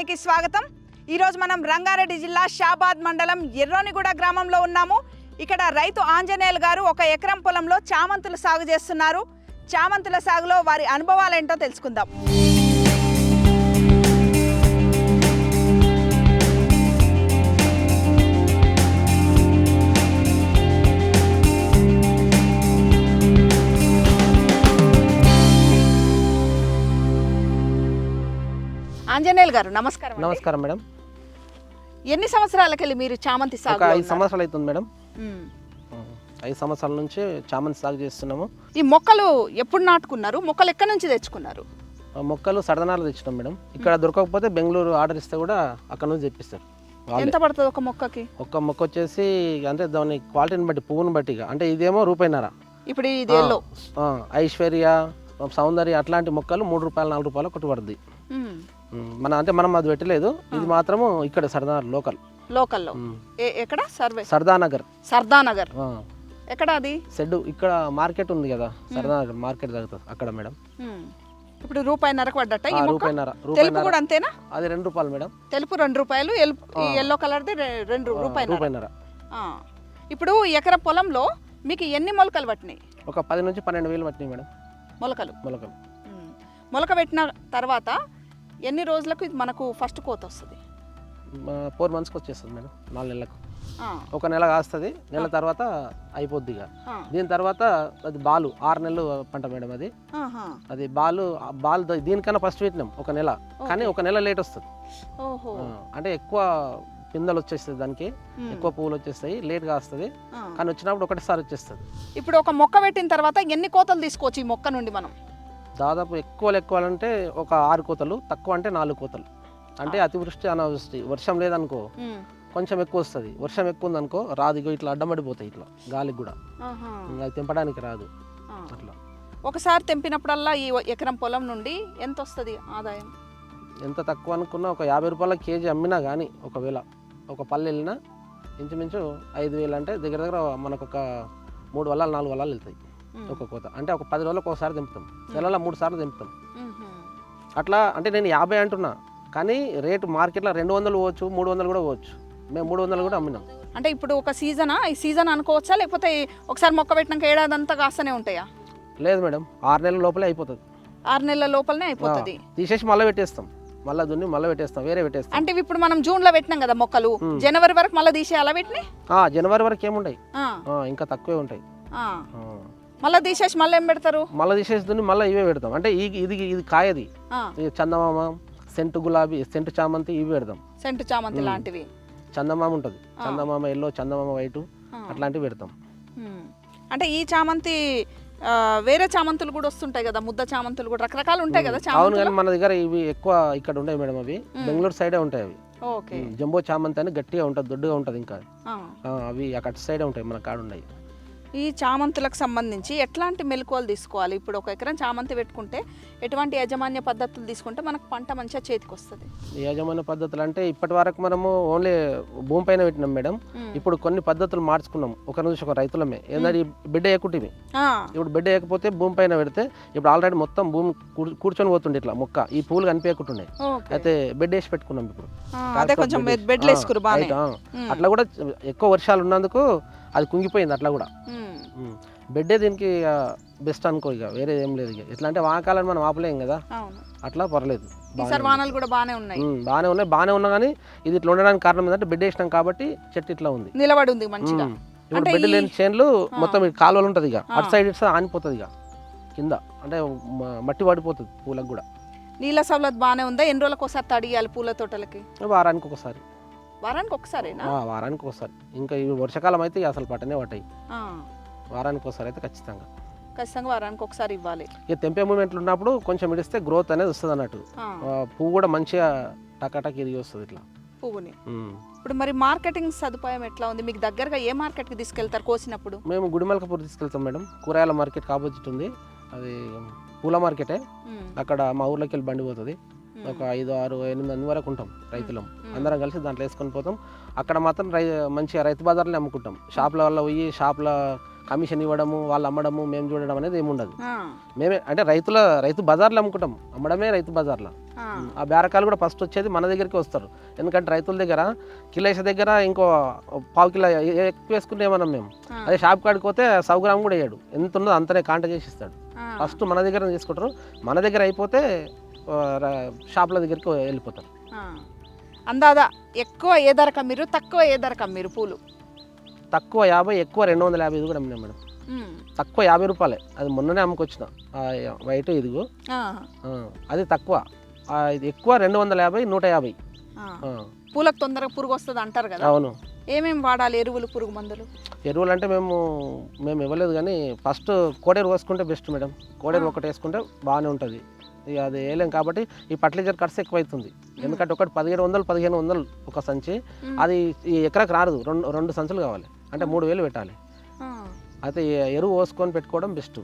కార్యక్రమానికి స్వాగతం. ఈరోజు మనం రంగారెడ్డి జిల్లా షాబాద్ మండలం ఎర్రోనిగూడ గ్రామంలో ఉన్నాము. ఇక్కడ రైతు ఆంజనేయులు గారు ఒక ఎకరం పొలంలో చామంతులు సాగు చేస్తున్నారు. చామంతుల సాగులో వారి అనుభవాలేంటో తెలుసుకుందాం. ఆంజనేయులు గారు నమస్కారం. నమస్కారం మేడం. ఎన్ని సంవత్సరాలకెళ్ళి మీరు చామంతి ఒక సాగు ఐదు సంవత్సరాలు అవుతుంది మేడం. ఐదు సంవత్సరాల నుంచి చామంతి సాగు చేస్తున్నాము. ఈ మొక్కలు ఎప్పుడు నాటుకున్నారు? మొక్కలు ఎక్కడి నుంచి తెచ్చుకున్నారు? ఆ మొక్కలు సరదనాలు తెచ్చినాం మేడం. ఇక్కడ దొరకకపోతే బెంగళూరు ఆర్డర్ ఇస్తే కూడా అక్కడ నుంచి తెప్పిస్తారు. వాళ్ళే. ఎంత పడుతుంది ఒక మొక్కకి? ఒక్క మొక్క వచ్చేసి అంటే దాని క్వాలిటీని బట్టి పువ్వుని బట్టి ఇక. అంటే ఇదేమో రూపాయిన్నర ఇప్పుడు ఇది ఎల్లో. ఆ, ఐశ్వర్య సౌందర్య అట్లాంటి మొక్కలు మూడు రూపాయలు నాలుగు రూపాయలు ఒకటి పడుద్ది ఉమ్, మన అంటే మనం అది పెట్టలేదు. ఇది మాత్రము ఇక్కడ సరదానగర్ లోకల్. లోకల్లో. ఎక్కడ? సర్వే. సరదానగర్. సర్దానగర్. ఎక్కడ అది? సెడ్ ఇక్కడ మార్కెట్ ఉంది కదా సరదానగర్ మార్కెట్ జరుగుతుంది అక్కడ మేడం. ఇప్పుడు రూపాయి నరకు పడ్డట్ట ఈ ఆ, మొక్క? రూపాయిన్నర తెలుపు కూడా అంతేనా? అది రెండు రూపాయలు మేడం. తెలుపు రెండు రూపాయలు ఎల్లో కలర్ది రెండు రూపాయలు రూపాయిన్నర ఇప్పుడు ఎకర పొలంలో మీకు ఎన్ని మొలకలు పట్టినాయి? ఒక పది నుంచి పన్నెండు వేలు పట్టినాయి మేడం. మొలకలు. మొలకలు. మొలక పెట్టిన తర్వాత ఎన్ని రోజులకు ఇది మనకు ఫస్ట్ కోత వస్తుంది? ఫోర్ మంత్స్కి వచ్చేస్తుంది మేడం నాలుగు నెలలకు. ఒక నెల కాస్తుంది నెల తర్వాత అయిపోద్ది ఇక. దీని తర్వాత అది బాలు ఆరు నెలలు పంట మేడం అది. అది బాలు బాల్ దీనికన్నా ఫస్ట్ పెట్టినాం ఒక నెల. కానీ ఒక నెల లేట్ వస్తుంది. అంటే ఎక్కువ పిందెలు వచ్చేస్తుంది దానికి. ఎక్కువ పువ్వులు వచ్చేస్తాయి లేట్గా వస్తుంది. ఆ. కానీ వచ్చినప్పుడు ఒకటిసారి వచ్చేస్తుంది. ఇప్పుడు ఒక మొక్క పెట్టిన తర్వాత ఎన్ని కోతలు తీసుకోవచ్చు ఈ మొక్క నుండి మనం? దాదాపు ఎక్కువ ఎక్కువ అంటే ఒక ఆరు కోతలు తక్కువ అంటే నాలుగు కోతలు. అంటే అతివృష్టి అనావృష్టి వర్షం లేదనుకో. కొంచెం ఎక్కువ వస్తుంది. వర్షం ఎక్కువ ఉందనుకో రాదు ఇగో ఇట్లా అడ్డమడిపోతాయి ఇట్లా గాలికి కూడా. అది తెంపడానికి రాదు. అట్లా. ఒకసారి తెంపినప్పుడల్లా ఈ ఎకరం పొలం నుండి ఎంత వస్తుంది ఆదాయం? ఎంత తక్కువ అనుకున్నా ఒక యాభై రూపాయల కేజీ అమ్మినా కానీ ఒకవేళ ఒక పల్లె వెళ్ళినా ఇంచుమించు ఐదు వేలు అంటే దగ్గర దగ్గర మనకు ఒక మూడు వల్లాలు నాలుగు వల్లాలు వెళ్తాయి. ఒక కోత. అంటే ఒక పది రోజులకు ఒకసారి తెంపుతాం నెలలో మూడు సార్లు ఉమ్హు. అట్లా అంటే నేను యాభై అంటున్నా. కానీ రేటు మార్కెట్లో రెండు వందలు పోవచ్చు మూడు వందలు కూడా పోవచ్చు. మేము మూడు వందలు కూడా అమ్మినాం. అంటే ఇప్పుడు ఒక సీజనా? ఈ సీజన్ అనుకోవచ్చా? లేకపోతే ఒకసారి మొక్క పెట్టినాక ఏడాది అంతా కాస్తూనే ఉంటాయా? లేదు మేడం. ఆరు నెలల లోపలే అయిపోతుంది. ఆరు నెలల లోపలనే అయిపోతుంది. తీసేసి మళ్ళీ పెట్టేస్తాం. మళ్ళీ దున్ని మళ్ళీ పెట్టేస్తాం వేరే పెట్టేస్తాం. అంటే ఇప్పుడు మనం జూన్లో పెట్టినాం కదా మొక్కలు. జనవరి వరకు మళ్ళీ తీసేయాలా ఆ, జనవరి వరకు ఏముంటాయి ఇంకా తక్కువే ఉంటాయి. మళ్ళీ తీసేసి మళ్ళీ ఏం పెడతారు? మళ్ళీ తీసేసి మళ్ళీ ఇవే పెడతాం. అంటే ఈ ఇది ఇది కాయది. చందమామ సెంటు గులాబీ సెంటు చామంతి ఇవి పెడతాం. సెంటు చామంతి లాంటివి. చందమామ ఉంటుంది. చందమామ ఎల్లో చందమామ వైటు. అట్లాంటివి పెడతాం. అంటే ఈ చామంతి వేరే చామంతులు కూడా వస్తుంటాయి కదా ముద్ద చామంతులు కూడా రకరకాలు ఉంటాయి కదా అవును కానీ మన దగ్గర ఇవి ఎక్కువ ఇక్కడ ఉంటాయి మేడం అవి. బెంగళూరు సైడే ఉంటాయి అవి. ఓకే. జంబో చామంతి అని గట్టిగా ఉంటుంది దొడ్డుగా ఉంటుంది ఇంకా. అవి అక్కడ సైడే ఉంటాయి మన కాడ ఉన్నాయి ఈ చామంతులకు సంబంధించి ఎట్లాంటి మెలకువలు తీసుకోవాలి? ఇప్పుడు ఒక ఎకరం చామంతి పెట్టుకుంటే ఎటువంటి యాజమాన్య పద్ధతులు తీసుకుంటే మనకు పంట మంచిగా చేతికి వస్తుంది ఈ యాజమాన్య పద్ధతులు అంటే ఇప్పటి వరకు మనము ఓన్లీ భూమి పైన పెట్టినాం మేడం. ఇప్పుడు కొన్ని పద్ధతులు మార్చుకున్నాం. ఒక నుంచి ఒక రైతులమే. ఏంటంటే బిడ్డ ఎక్కుటివి. ఆ, ఇప్పుడు బిడ్డ వేయకపోతే భూమి పైన పెడితే ఇప్పుడు ఆల్రెడీ మొత్తం భూమి కూర్- కూర్చొని పోతుండే ఇట్లా మొక్క. ఈ పూలు కనిపించకుంటుండే. అయితే బెడ్ వేసి పెట్టుకున్నాం ఇప్పుడు. అట్లా కూడా ఎక్కువ వర్షాలు ఉన్నందుకు అది కుంగిపోయింది అట్లా కూడా. బెడ్డే దీనికి బెస్ట్ అనుకో ఇక వేరే ఏం లేదు ఇక. ఎట్లా అంటే వానకాలం మనం ఆపలేం కదా. అట్లా పర్లేదు. వానలు కూడా బాగానే ఉన్నాయి. బాగానే ఉన్నాయి. బాగానే ఉన్నా కానీ ఇది ఇట్లా ఉండడానికి కారణం ఏంటంటే బెడ్ వేసినాం కాబట్టి చెట్టు ఇట్లా ఉంది. నిలబడి ఉంది మంచిగా. ఇప్పుడు బెడ్ లేని చేన్లు మొత్తం కాలువలు ఉంటుంది ఇక. అటు సైడ్ ఇటు ఆనిపోతుంది ఇక. కింద. అంటే మట్టి పడిపోతుంది పూలకు కూడా. నీళ్ళ సవలత్ బాగానే ఉందా? ఎన్ని రోజులకు ఒకసారి తడియాలి పూల తోటలకి? వారానికి ఒకసారి వారానికి ఒకసారేనా వారానికి ఒకసారి ఇంకా ఈ వర్షాకాలం అయితే అసలు పట్టనే పట్టాయి. వారానికి ఒకసారి అయితే ఖచ్చితంగా. ఖచ్చితంగా వారానికి ఒకసారి ఇవ్వాలి. ఇక తెంపే మూమెంట్లు ఉన్నప్పుడు కొంచెం ఇడిస్తే గ్రోత్ అనేది వస్తుంది అన్నట్టు. పువ్వు కూడా మంచిగా టకాటక్ ఇరిగి వస్తుంది ఇట్లా. పువ్వుని. ఇప్పుడు మరి మార్కెటింగ్ సదుపాయం ఎట్లా ఉంది? మీకు దగ్గరగా ఏ మార్కెట్కి తీసుకెళ్తారు కోసినప్పుడు? మేము గుడిమలకపూర్ తీసుకెళ్తాం మేడం. కూరగాయల మార్కెట్ ఆపోజిట్ ఉంది అది పూల మార్కెటే. అక్కడ మా ఊర్లోకి వెళ్ళి బండి పోతుంది. ఒక ఐదు ఆరు ఎనిమిది మంది వరకు ఉంటాం రైతులం. అందరం కలిసి దాంట్లో వేసుకొని పోతాం. అక్కడ మాత్రం రై మంచిగా రైతు బజార్లో అమ్ముకుంటాం. షాప్ల వల్ల పోయి షాప్ల కమిషన్ ఇవ్వడము వాళ్ళు అమ్మడము మేము చూడడం అనేది ఏమి ఉండదు. మేమే అంటే రైతుల రైతు బజార్లో అమ్ముకుంటాం. అమ్మడమే రైతు బజార్లో. ఆ, బేరకాయలు కూడా ఫస్ట్ వచ్చేది మన దగ్గరికి వస్తారు. ఎందుకంటే రైతుల దగ్గర కిలేస దగ్గర ఇంకో పావు కిలో ఎక్కువ వేసుకుంటే ఏమన్నాం మేము. అదే షాప్ కాడికి పోతే సౌ గ్రామ్ కూడా వేయడు. ఎంత ఉన్నదో అంతనే కాంట చేసి ఇస్తాడు. ఆ. ఫస్ట్ మన దగ్గర తీసుకుంటారు. మన దగ్గర అయిపోతే షాపుల దగ్గరికి వెళ్ళిపోతారు. అందాదా ఎక్కువ ఏ ధరకు అమ్మిరు తక్కువ ఏ ధరకు అమ్మిరు పూలు? తక్కువ యాభై ఎక్కువ రెండు వందల యాభై ఇది కూడా అమ్మినాం మేడం. తక్కువ యాభై రూపాయలే. అది మొన్ననే అమ్ముకొచ్చిన. వైట్ ఇదిగో. అది తక్కువ. ఎక్కువ రెండు వందల యాభై నూట యాభై. పూలకు తొందరగా పురుగు వస్తుంది అంటారు కదా. అవును. ఏమేమి వాడాలి ఎరువులు పురుగు మందులు? ఎరువులు అంటే మేము మేము ఇవ్వలేదు కానీ ఫస్ట్ కోడేరు పోసుకుంటే బెస్ట్ మేడం. కోడేరు ఒకటి వేసుకుంటే బాగానే ఉంటుంది. అది వేయలేం కాబట్టి ఈ ఫర్టిలైజర్ ఖర్చు ఎక్కువ అవుతుంది ఎందుకంటే ఒకటి పదిహేడు వందలు పదిహేను వందలు ఒక సంచి. అది ఈ ఎకరాకు రాదు. రెండు రెండు సంచులు కావాలి. అంటే మూడు వేలు పెట్టాలి. అయితే ఎరువు పోసుకొని పెట్టుకోవడం బెస్ట్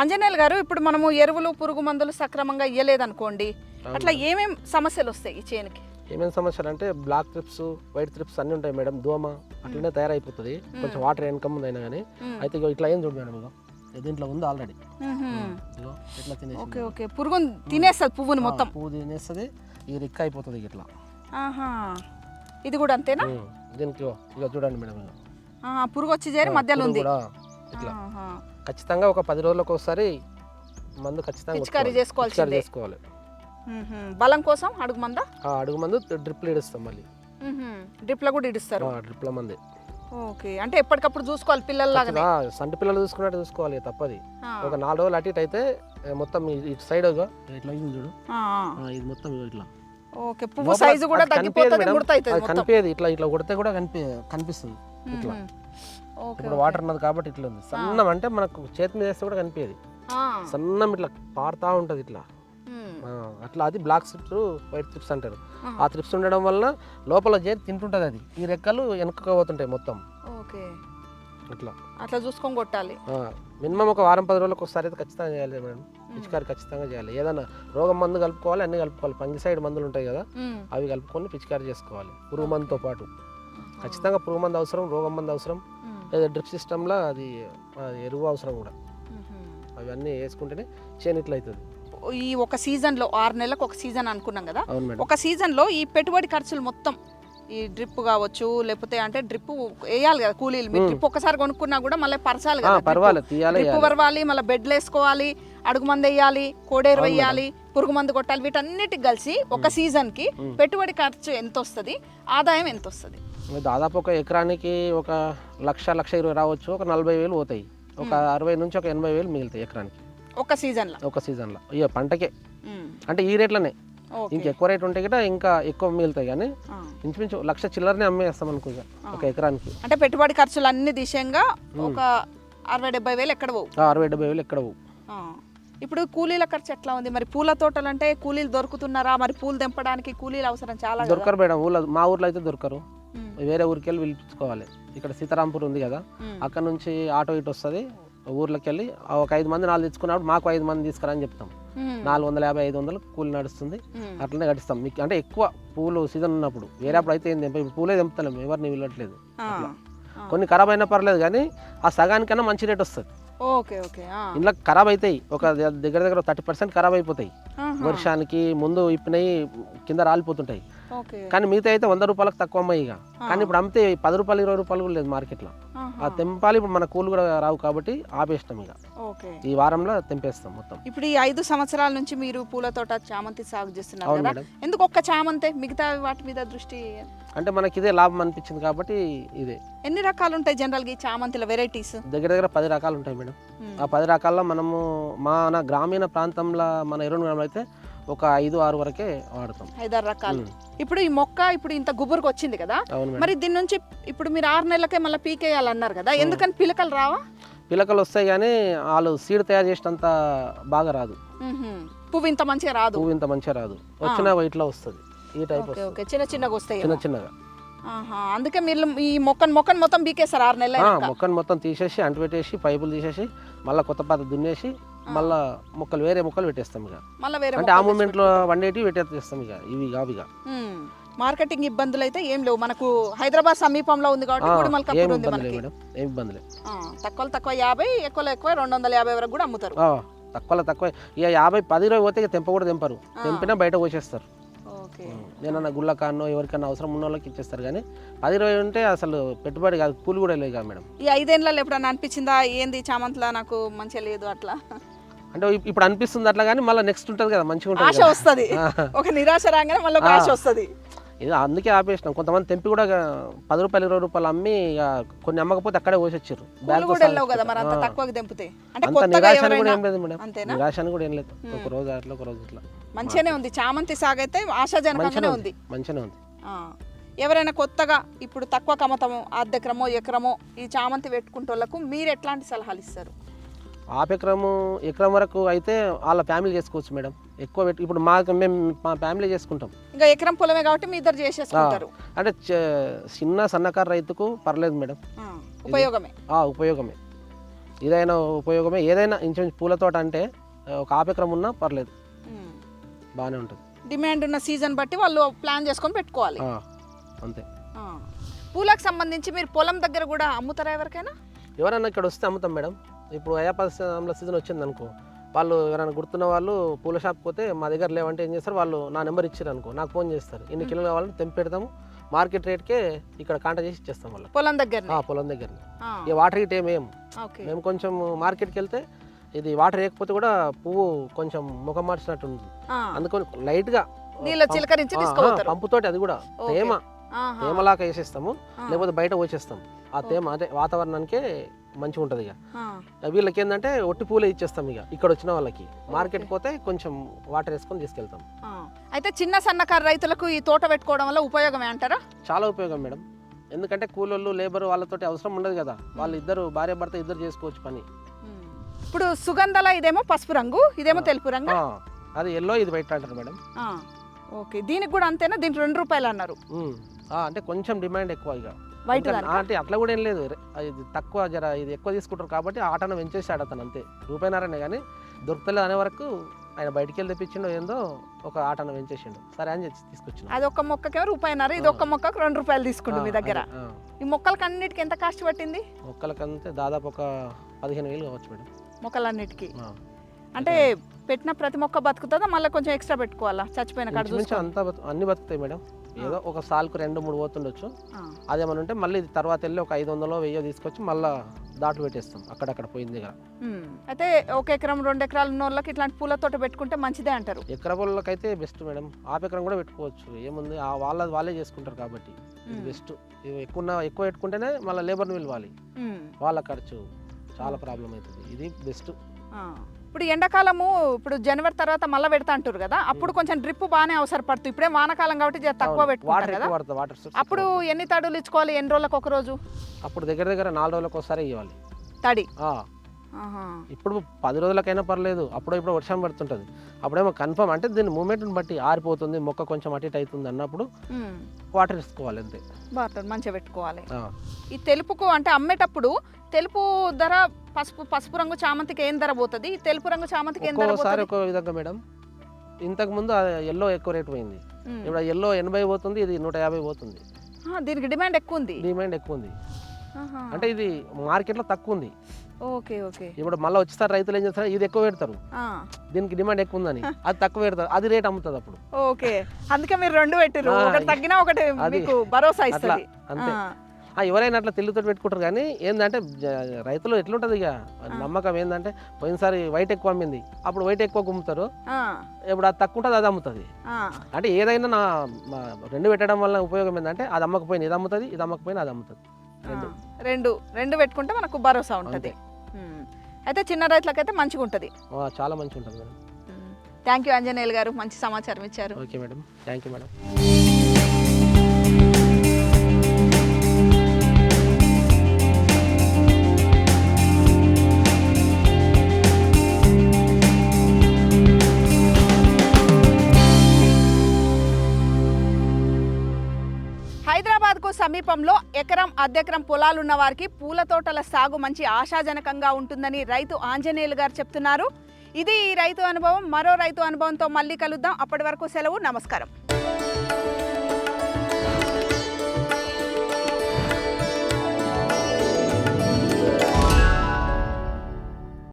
ఆంజనేయులు గారు ఇప్పుడు మనము ఎరువులు పురుగు మందులు సక్రమంగా ఇయ్యలేదనుకోండి. అట్లా ఏమేం సమస్యలు వస్తాయి ఈ చేనుకి? ఏమేమి సమస్యలు అంటే బ్లాక్ ట్రిప్స్ వైట్ ట్రిప్స్ అన్నీ ఉంటాయి మేడం. దోమ అట్లనే తయారైపోతుంది. కొంచెం వాటర్ వెనక ముందు అయినా కానీ. అయితే ఇట్లా ఏం చూడు మేడం దీంట్లో ఉంది ఆల్రెడీ ఇట్లా తినేసి ఓకే ఓకే. పురుగు తినేస్తుంది పువ్వుని మొత్తం? పువ్వు తినేస్తుంది ఈ రిక్క అయిపోతుంది ఇట్లా. ఇది కూడా అంతేనా? దీనికి ఇగో చూడండి మేడం పురుగు వచ్చి చేరి మధ్యలో ఉంది. ఇట్లా. ఖచ్చితంగా ఒక పది రోజులకు ఒకసారి మందు ఖచ్చితంగా పిచికారీ చేసుకోవాలి. మ్మ్హ్మ్. బలం కోసం అడుగు మందా? అడుగు మందు డ్రిప్లు ఇడుస్తాం మళ్ళీ. డ్రిప్లో కూడా ఇడుస్తారు. డ్రిప్ల మంది. ఓకే. అంటే ఎప్పటికప్పుడు చూసుకోవాలి పిల్లల్లాగానే? ఆ, సంటి పిల్లలు చూసుకున్నట్టు చూసుకోవాలి తప్పది. ఒక నాలుగు రోజులు అటు ఇటు అయితే మొత్తం ఈ- ఇటు సైడ్ ఇట్లా చూడు. ఇది మొత్తం ఇట్లా. ఓకే. పువ్వు సైజు కూడా తగ్గిపోతుంది మొత్తం. కనిపించదు ఇట్లా ఇట్లా కొడితే కూడా కనిపి కనిపిస్తుంది ఇట్లా. ఇప్పుడు వాటర్ ఉన్నది కాబట్టి ఇట్లా ఉంది. సన్నం అంటే మనకు చేతి మీద వేస్తే కూడా కనిపించేది ఆ. సన్నం ఇట్లా పారుతా ఉంటుంది ఇట్లా. అట్లా అది బ్లాక్ స్ట్రిప్స్ వైట్ స్ట్రిప్స్ అంటారు. ఆ త్రిప్స్ ఉండడం వల్ల లోపల చేతి తింటుంటుంది అది. ఈ రెక్కలు వెనకకు పోతుంటాయి మొత్తం. ఓకే. అట్లా. అట్లా చూసుకొని కొట్టాలి. మినిమం ఒక వారం పది రోజులకు ఒకసారి అయితే ఖచ్చితంగా చేయాలి మేడం. పిచికారి ఖచ్చితంగా చేయాలి. ఏదైనా రోగం మందు కలుపుకోవాలి అన్ని కలుపుకోవాలి. పంగిసైడ్ మందులు ఉంటాయి కదా. అవి కలుపుకొని పిచికారి చేసుకోవాలి. పురుగు మందుతో పాటు. ఖచ్చితంగా పురుగు మందు అవసరం రోగం మందు అవసరం. లేదా డ్రిప్ సిస్టంలో అది అది ఎరువు అవసరం కూడా. అవన్నీ వేసుకుంటేనే చేను ఇట్లా అవుతుంది. ఈ ఒక సీజన్లో ఆరు నెలలకు ఒక సీజన్ అనుకున్నాం కదా. ఒక సీజన్లో ఈ పెట్టుబడి ఖర్చులు మొత్తం ఈ డ్రిప్ కావచ్చు లేకపోతే అంటే డ్రిప్ వేయాలి కదా కూలీలు. మీరు డ్రిప్ ఒక్కసారి కొనుక్కున్నా కూడా మళ్ళీ పరచాలి కదా డ్రిప్. వరవాలి మళ్ళీ బెడ్లు వేసుకోవాలి అడుగు మందు వేయాలి కోడేరు వేయాలి పురుగు మందు కొట్టాలి వీటన్నిటికి కలిసి ఒక సీజన్కి పెట్టుబడి ఖర్చు ఎంత వస్తుంది ఆదాయం ఎంత వస్తుంది దాదాపు ఒక ఎకరానికి ఒక లక్ష లక్ష ఇరవై రావచ్చు ఒక నలభై వేలు పోతాయి. ఒక అరవై నుంచి ఒక ఎనభై వేలు మిగులుతాయి ఎకరానికి. ఒక సీజన్లో? ఒక సీజన్లో ఇక పంటకే. అంటే ఈ రేట్లోనే. ఓకే. ఇంక ఎక్కువ రేట్ ఉంటే కూడా ఇంకా ఎక్కువ మిగులుతాయి కానీ. ఇంచుమించు లక్ష చిల్లరనే అమ్మేస్తాం అనుకో ఒక ఎకరానికి. అంటే పెట్టుబడి ఖర్చులు అన్ని దిశంగా ఒక అరవై డెబ్బై వేలు ఎక్కడ పోవు? అరవై డెబ్బై వేలు ఎక్కడ పోవు. ఇప్పుడు కూలీల ఖర్చు ఎట్లా ఉంది? మరి పూల తోటలు అంటే కూలీలు దొరుకుతున్నారా? మరి పూలు తెంపడానికి కూలీలు అవసరం చాలా కదా. దొరకరు మేడం ఊళ్ళో మా ఊర్లో అయితే దొరకరు. వేరే ఊరికి వెళ్ళి పిలిపించుకోవాలి. ఇక్కడ సీతారాంపూర్ ఉంది కదా. అక్కడ నుంచి ఆటో ఇటు వస్తుంది. ఊర్లోకి వెళ్ళి ఒక ఐదు మంది నాలుగు తెచ్చుకున్నప్పుడు మాకు ఐదు మంది తీసుకురా అని చెప్తాం. నాలుగు వందల యాభై ఐదు వందలు కూలి నడుస్తుంది. అట్లనే గడిస్తాం మీకు అంటే ఎక్కువ పూలు సీజన్ ఉన్నప్పుడు. వేరే అప్పుడు అయితే ఏం ఇప్పుడు పూలే తెంపుతలేం. ఎవరిని వెళ్ళట్లేదు. కొన్ని ఖరాబ్ అయినా పర్లేదు కానీ ఆ సగానికన్నా మంచి రేట్ వస్తుంది. ఓకే ఓకే ఆ. ఇంట్లో ఖరాబ్ అవుతాయి ఒక దగ్గర దగ్గర థర్టీ పర్సెంట్ ఖరాబ్ అయిపోతాయి. వర్షానికి ముందు ఇప్పినవి కింద రాలిపోతుంటాయి. కానీ మిగతా అయితే వంద రూపాయలకు తక్కువ అమ్మాయి ఇక కానీ ఇప్పుడు అమ్మితే పది రూపాయలు ఇరవై రూపాయలు కూడా లేదు మార్కెట్లో. ఆ తెంపాలి ఇప్పుడు మన కూలు కూడా రావు కాబట్టి ఆపేస్తాం ఇక. ఈ వారంలో తెంపేస్తాం మొత్తం. ఇప్పుడు ఈ ఐదు సంవత్సరాల నుంచి మీరు పూల తోట చామంతి సాగు చేస్తున్నారు కదా. ఎందుకు ఒక్క చామంతే? మిగతా వాటి మీద దృష్టి అంటే మనకి ఇదే లాభం అనిపించింది కాబట్టి ఇదే. ఎన్ని రకాలు ఉంటాయి జనరల్గా ఈ చామంతిల వెరైటీస్? దగ్గర దగ్గర పది రకాలు ఉంటాయి మేడం. ఆ పది రకాల్లో మనము మన గ్రామీణ ప్రాంతంలో మన ఎరువు గ్రామంలో అయితే ఒక ఐదు ఆరు వరకే వాడతాం. ఐదారు రకాలు. ఇప్పుడు ఈ మొక్క ఇప్పుడు ఇంత గుబురుకు వచ్చింది కదా మరి దీని నుంచి ఇప్పుడు మీరు ఆరు నెలలకే మళ్ళీ పీకేయాలన్నారు కదా ఎందుకని పిలకలు రావా? పిలకలు వస్తాయి కానీ వాళ్ళు సీడ్ తయారు చేసినంత బాగా రాదు. పువ్వు ఇంత మంచిగా రాదు. పువ్వు ఇంత మంచిగా రాదు. వచ్చిన ఇట్లా వస్తుంది. ఈ టైప్ ఓకే చిన్న చిన్నగా వస్తాయి చిన్న చిన్నగా. అందుకే మీరు ఈ మొక్కను మొక్కను మొత్తం పీకేస్తారు ఆరు నెలలు. మొక్కను మొత్తం తీసేసి అంటుపెట్టేసి పైపులు తీసేసి మళ్ళీ కొత్త పాత దున్నేసి మళ్ళీ మొక్కలు వేరే మొక్కలు పెట్టేస్తాం ఇక. మళ్ళీ వేరే అంటే ఆ మొక్కలు మూమెంట్లో వండేటివి పెట్టేస్తాం ఇక ఇవి కావు ఇక. మార్కెటింగ్ ఇబ్బందులు అయితే ఏం లేవు. మనకు హైదరాబాద్ సమీపంలో ఉంది కాబట్టి ఏం కపూర్ ఉంది ఇబ్బంది లేదు మనకి మేడం. ఏం ఇబ్బంది లేదు. ఆ, తక్కువలో తక్కువ యాభై ఎక్కువలో ఎక్కువ రెండు వందల యాభై వరకు కూడా అమ్ముతారు. ఆ, తక్కువలో తక్కువ. ఇక యాభై పది ఇరవై పోతే తెంప కూడా తెంపరు. తెంపినా బయట పోసేస్తారు. నేనన్నా గుళ్ళకాన్నో ఎవరికన్నా అవసరం ఉన్న వాళ్ళకి ఇచ్చేస్తారు కానీ పది ఇరవై ఉంటే అసలు పెట్టుబడి కాదు కూలి కూడా లేదు కదా మేడం. ఈ ఐదేళ్ళలో ఎప్పుడన్నా అనిపించిందా? ఏంది చామంతిలా నాకు మంచిగా లేదు అట్లా? అంటే ఇప్- ఇప్పుడు అనిపిస్తుంది అట్లా కానీ మళ్ళీ నెక్స్ట్ ఉంటుంది కదా మంచిగా ఆశ ఉంటుంది కదా. వస్తుంది. ఒక నిరాశ రాగానే మళ్ళీ ఆశ వస్తుంది. ఇది అందుకే ఆపేసినాం. కొంతమంది తెంపి కూడా పది రూపాయలు ఇరవై రూపాయలు అమ్మి కొన్ని అమ్మకపోతే అక్కడే పోసి వచ్చారు కూలి కూడా వెళ్ళవు కదా మరి అంత తక్కువకి తెంపితే? అంటే అంత కొత్తగా నిరాశ కూడా ఏం లేదు మేడం. నిరాశ కూడా ఏం లేదు. ఒక రోజు అట్లా ఒక రోజు ఇట్లా. మంచిగానే ఉంది. చామంతి సాగు అయితే ఆశాజనకంగానే ఉంది. మంచిగానే ఉంది. ఎవరైనా కొత్తగా ఇప్పుడు తక్కువ కమతము అర్ధెకరమో ఎకరమో ఈ చామంతి పెట్టుకుంటే వాళ్ళకు మీరు ఎట్లాంటి సలహాలు ఇస్తారు? హాఫ్ ఎకరము ఎకరం వరకు అయితే వాళ్ళ ఫ్యామిలీ చేసుకోవచ్చు మేడం. ఎక్కువ పెట్టి ఇప్పుడు మాకు మేము మా ఫ్యామిలీ చేసుకుంటాం. ఇంకా ఎకరం పొలమే కాబట్టి మీ ఇద్దరు చేసేసుకుంటారు. అంటే చిన్న సన్నకారు రైతుకు పర్లేదు మేడం. ఉపయోగమే. ఆ, ఉపయోగమే. ఇదైనా ఉపయోగమే. ఏదైనా ఇంచుమించు పూల తోట అంటే ఒక హాఫ్ ఎకరం ఉన్నా పర్లేదు. బాగానే ఉంటుంది. డిమాండ్ ఉన్న సీజన్ బట్టి వాళ్ళు ప్లాన్ చేసుకొని పెట్టుకోవాలి. అంతే. పూలకు సంబంధించి మీరు పొలం దగ్గర కూడా అమ్ముతారా ఎవరికైనా? ఎవరన్నా ఇక్కడ వస్తే అమ్ముతాం మేడం. ఇప్పుడు అయ్యాపాల సీజన్ వచ్చింది అనుకో వాళ్ళు ఎవరైనా గుర్తున్న వాళ్ళు పూల షాప్ పోతే మా దగ్గర లేవంటే ఏం చేస్తారు? వాళ్ళు నా నెంబర్ ఇచ్చారు అనుకో నాకు ఫోన్ చేస్తారు. ఇన్ని కిలోలు కావాలని తెంపి పెడతాము. మార్కెట్ రేట్కే ఇక్కడ కాంటాక్ట్ చేసి ఇచ్చేస్తాం వాళ్ళకి. పొలం దగ్గర పొలం దగ్గర ఇక వాటర్ గిట్ ఏమేం మేము కొంచెం మార్కెట్కి వెళ్తే ఇది వాటర్ వేయకపోతే కూడా పువ్వు కొంచెం ముఖం మార్చినట్టు ఉంది అందుకని లైట్గా పంపుతోటి అది కూడా. తేమ. తేమలాగా వేసేస్తాము. లేకపోతే బయట పోసేస్తాం ఆ తేమ అదే వాతావరణానికే మంచిగా ఉంటుంది ఇక. వీళ్ళకి ఏంటంటే ఒట్టి పూలే ఇచ్చేస్తాం ఇక ఇక్కడ వచ్చిన వాళ్ళకి. మార్కెట్ పోతే కొంచెం వాటర్ వేసుకొని తీసుకెళ్తాం. అయితే చిన్న సన్నకారు రైతులకు ఈ తోట పెట్టుకోవడం వల్ల ఉపయోగమే అంటారా? చాలా ఉపయోగం మేడం. ఎందుకంటే కూలోళ్ళు లేబర్ వాళ్ళతోటి అవసరం ఉండదు కదా. వాళ్ళు ఇద్దరు భార్య భర్త ఇద్దరు చేసుకోవచ్చు పని. ఇప్పుడు సుగంధల ఇదేమో పసుపు రంగు ఇదేమో తెలుపు రంగు? అది ఎల్లో ఇది బయట అంటారు మేడం. ఓకే దీనికి కూడా అంతేనా? దీనికి రెండు రూపాయలు అన్నారు. అంటే కొంచెం డిమాండ్ ఎక్కువ ఇక. వైట్ అంటే అట్లా కూడా ఏం లేదు. ఇది తక్కువ జర ఇది ఎక్కువ తీసుకుంటారు కాబట్టి ఆటను పెంచేసాడు అతను అంతే. రూపాయినారనే కానీ దొరుకుతలేదు అనే వరకు ఆయన బయటికి వెళ్ళి తెప్పించిండో ఏందో ఒక ఆటను పెంచేసిండు సరే అని చెప్పి తీసుకొచ్చిన. అది ఒక మొక్కకేమో రూపాయన్నారు ఇది ఒక్క మొక్కకు రెండు రూపాయలు తీసుకుంటు మీ దగ్గర. ఈ మొక్కలకి అన్నిటికి ఎంత కాస్ట్ పట్టింది? మొక్కలకంతే దాదాపు ఒక పదిహేను వేలు కావచ్చు మేడం. మొక్కలన్నిటికి. అంటే పెట్టిన ప్రతి మొక్క బతుకుతుందా? మళ్ళీ కొంచెం ఎక్స్ట్రా పెట్టుకోవాలా? చచ్చిపోయిన కాడ చూసుకో. అంతా బతు- అన్ని బతుకుతాయి మేడం. ఏదో ఒక సాల్కు రెండు మూడు పోతుండొచ్చు. అదేమని ఉంటే మళ్ళీ తర్వాత వెళ్ళి ఒక ఐదు వందలో వెయ్యో తీసుకొచ్చి మళ్ళీ దాట్లు పెట్టేస్తాం. అక్కడక్కడ పోయింది దగ్గర. అయితే ఒక ఎకరం రెండు ఎకరాలు ఉన్న వాళ్ళకి ఇట్లాంటి పూల తోట పెట్టుకుంటే మంచిదే అంటారు. ఎకర పొలకైతే బెస్ట్ మేడం. ఆఫ్ ఎకరం కూడా పెట్టుకోవచ్చు. ఏముంది? ఆ వాళ్ళ వాళ్ళే చేసుకుంటారు కాబట్టి. ఇది. బెస్ట్ ఇది ఎక్కువ ఉన్న- ఎక్కువ పెట్టుకుంటేనే మళ్ళీ లేబర్ని పిలవాలి ఉమ్. వాళ్ళ ఖర్చు చాలా ప్రాబ్లం అవుతుంది. ఇది బెస్ట్ ఆ. ఇప్పుడు ఎండాకాలము ఇప్పుడు జనవరి తర్వాత మళ్ళీ పెడతా అంటారు కదా అప్పుడు కొంచెం డ్రిప్ బాగానే అవసరపడుతుంది ఇప్పుడే వానాకాలం కాబట్టి తక్కువ పెట్టుకుంటారు కదా. అప్పుడు ఎన్ని తడులు ఇచ్చుకోవాలి ఎన్ని రోజులకు ఒక రోజు? అప్పుడు దగ్గర దగ్గర నాలుగు రోజులకు ఒకసారి ఇవ్వాలి. తడి. ఇప్పుడు పది రోజులకైనా పర్లేదు అప్పుడు ఇప్పుడు వర్షం పడుతుంటుంది. అప్పుడేమో కన్ఫర్మ్ అంటే దీని మూమెంట్ని బట్టి ఆరిపోతుంది మొక్క కొంచెం అటు ఇటు అవుతుంది అన్నప్పుడు. వాటర్ ఇసుకోవాలి అంతే. బాగుంటుంది మంచిగా పెట్టుకోవాలి. ఈ తెలుపుకు అంటే అమ్మేటప్పుడు తెలుపు ధర పసుపు పసుపు రంగు చామంతికి ఏం ధర పోతుంది? ఈ తెలుపు రంగు చామంతికి ఏం ధర ఒక్కోసారి పోతుంది ఒక్కో విధంగా మేడం ఇంతకు ముందు ఎల్లో ఎక్కువ రేట్ పోయింది. ఇప్పుడు ఎల్లో ఎనభై పోతుంది ఇది నూట యాభై పోతుంది. దీనికి డిమాండ్ ఎక్కువ ఉంది. డిమాండ్ ఎక్కువ ఉంది. అంటే ఇది మార్కెట్లో తక్కువ ఉంది. Okay okay. ఇప్పుడు మళ్ళీ వచ్చేసారి రైతులు ఏం చేస్తారు? ఇది ఎక్కువ పెడతారు. దీనికి డిమాండ్ ఎక్కువ ఉందని. అది తక్కువ పెడతారు. అది రేట్ అమ్ముతుంది అప్పుడు. ఓకే. అందుకే మీరు రెండు పెట్టిరు ఒకటి తగ్గినా ఒకటి మీకు భరోసా ఇస్తుంది. అంతే. ఆ, ఎవరైనా అట్లా తెలుగుతో పెట్టుకుంటారు కానీ ఏంటంటే రైతులు ఎట్లుంటుంది ఇక? నమ్మకం ఏంటంటే పోయినసారి వైట్ ఎక్కువ అమ్మింది. అప్పుడు వైట్ ఎక్కువ గుమ్ముతారు. ఇప్పుడు అది తక్కువ ఉంటుంది అది అమ్ముతుంది. అంటే ఏదైనా నా రెండు పెట్టడం వల్ల ఉపయోగం ఏంటంటే అది అమ్మకపోయినా ఇది అమ్ముతుంది ఇది అమ్మకపోయినా అది అమ్ముతుంది. రెండు. రెండు. పెట్టుకుంటే మనకు భరోసా ఉంటుంది. అయితే చిన్న రైతులకైతే మంచిగా ఉంటుంది చాలా మంచిగా ఉంటుంది మేడం థ్యాంక్ యూ అంజనేయులు గారు మంచి సమాచారం ఇచ్చారు. Okay madam. Thank you madam. సమీపంలో ఎకరం అద్దెకరం పొలాలున్న వారికి పూల తోటల సాగు మంచి ఆశాజనకంగా ఉంటుందని రైతు ఆంజనేయులు గారు చెప్తున్నారు. ఇది ఈ రైతు అనుభవం. మరో రైతు అనుభవంతో మళ్ళీ కలుద్దాం. అప్పటి వరకు సెలవు. నమస్కారం.